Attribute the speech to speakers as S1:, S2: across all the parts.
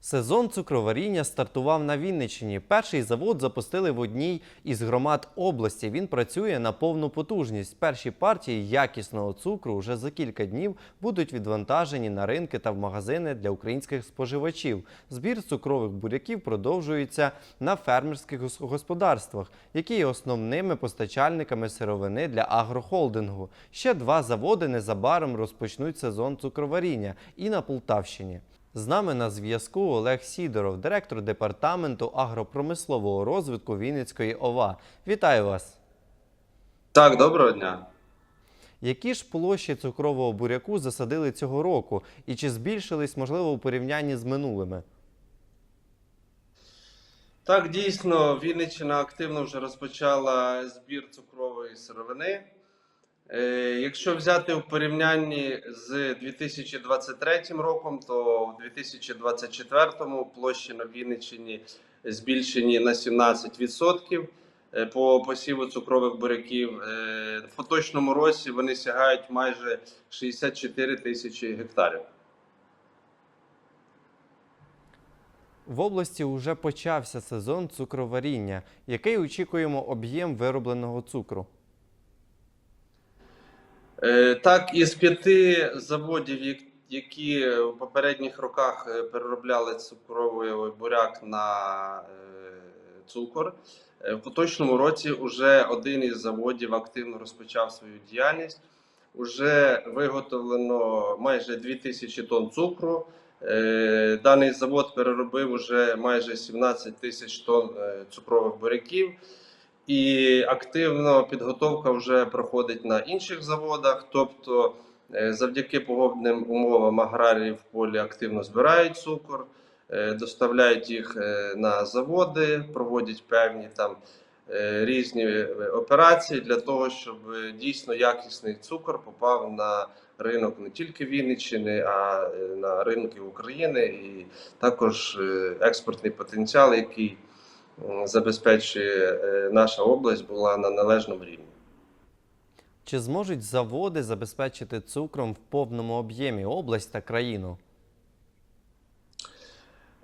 S1: Сезон цукроваріння стартував на Вінниччині. Перший завод запустили в одній із громад області. Він працює на повну потужність. Перші партії якісного цукру вже за кілька днів будуть відвантажені на ринки та в магазини для українських споживачів. Збір цукрових буряків продовжується на фермерських господарствах, які є основними постачальниками сировини для агрохолдингу. Ще два заводи незабаром розпочнуть сезон цукроваріння і на Полтавщині. З нами на зв'язку Олег Сідоров, директор департаменту агропромислового розвитку Вінницької ОВА. Вітаю вас!
S2: Так, доброго дня.
S1: Які ж площі цукрового буряку засадили цього року, і чи збільшились, можливо, у порівнянні з минулими?
S2: Так, дійсно, Вінниччина активно вже розпочала збір цукрової сировини. Е, якщо взяти у порівнянні з 2023 роком, то в 2024 площі на Вінниччині збільшені на 17% е, по посіву цукрових буряків. Е, в поточному році вони сягають майже 64 тисячі гектарів.
S1: В області вже почався сезон цукроваріння. Який очікуємо об'єм виробленого цукру?
S2: Е, Так, із п'яти заводів, які в попередніх роках е, переробляли цукровий буряк на е, цукор, в поточному році вже один із заводів активно розпочав свою діяльність. Уже виготовлено майже 2000 тонн цукру. Даний завод переробив уже майже 17 тисяч тонн цукрових буряків. І активно підготовка вже проходить на інших заводах. Тобто, е, завдяки погодним умовам аграрії в полі активно збирають цукор, е, доставляють їх е, на заводи, проводять певні там різні операції для того, щоб дійсно якісний цукор попав на ринок не тільки Вінниччини, а на ринки України і також експортний потенціал, який забезпечує е, наша область, була на належному рівні.
S1: Чи зможуть заводи забезпечити цукром в повному об'ємі область та країну?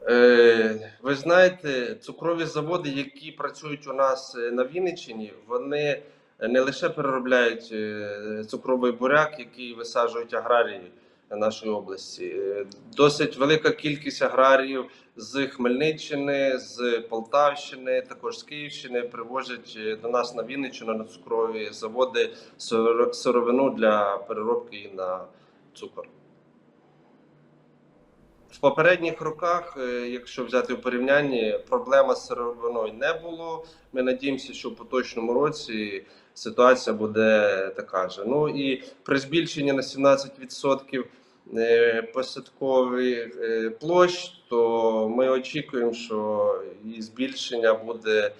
S2: Е, Ви знаєте, цукрові заводи, які працюють у нас е, на Вінниччині, вони не лише переробляють е, цукровий буряк, який висаджують аграрії нашої області. Е, Досить велика кількість аграріїв з Хмельниччини, з Полтавщини, також з Київщини привозять е, до нас на Вінниччину на цукрові заводи сиро- сировину для переробки на цукор. В попередніх роках, е, якщо взяти в порівнянні, проблема з сировиною не було. Ми надіємося, що в поточному році ситуація буде така ж. Ну і при збільшенні на 17% е, посадкових е, площ, то ми очікуємо, що і збільшення буде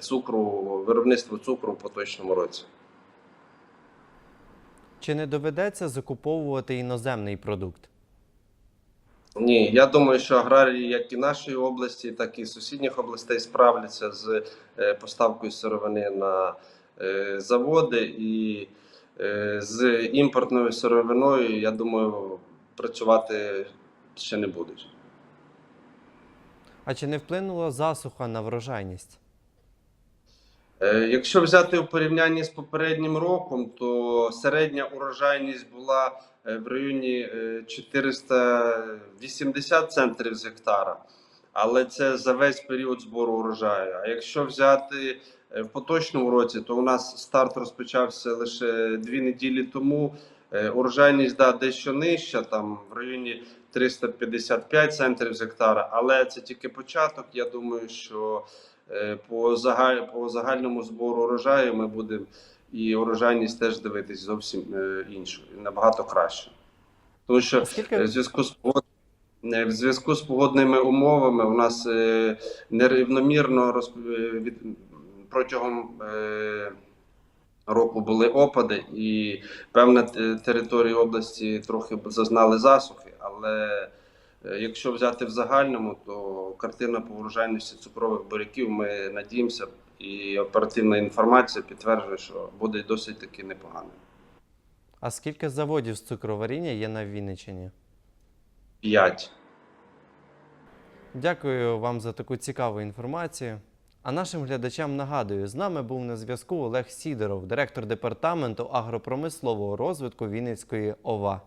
S2: цукру, виробництва цукру в поточному році.
S1: Чи не доведеться закуповувати іноземний продукт?
S2: Ні, я думаю, що аграрії, як і нашої області, так і сусідніх областей справляться з е, поставкою сировини на е, заводи і е, з імпортною сировиною, я думаю, працювати ще не будуть.
S1: А чи не вплинула засуха на врожайність?
S2: Е, Якщо взяти у порівнянні з попереднім роком, то середня урожайність була е, в районі е, 480 центрів з гектара, але це за весь період збору урожаю. А якщо взяти е, в поточному році, то у нас старт розпочався лише дві неділі тому. Е, Урожайність да, дещо нижча, там в районі 355 центрів з гектара, але це тільки початок. Я думаю, що Е, По, загаль, по загальному збору урожаю ми будемо і урожайність теж дивитись зовсім е, іншу, набагато краще. Тому що
S1: скільки-
S2: е, в зв'язку з е, в зв'язку з погодними умовами у нас е, нерівномірно роз... е, від... протягом е... року були опади, і певна те- територія області трохи зазнали засухи, але Е, Якщо взяти в загальному, то картина по врожайності цукрових буряків ми надіємося, і оперативна інформація підтверджує, що буде досить таки непогано.
S1: А скільки заводів з цукроваріння є на Вінниччині?
S2: П'ять.
S1: Дякую вам за таку цікаву інформацію. А нашим глядачам нагадую, з нами був на зв'язку Олег Сідоров, директор департаменту агропромислового розвитку Вінницької ОВА.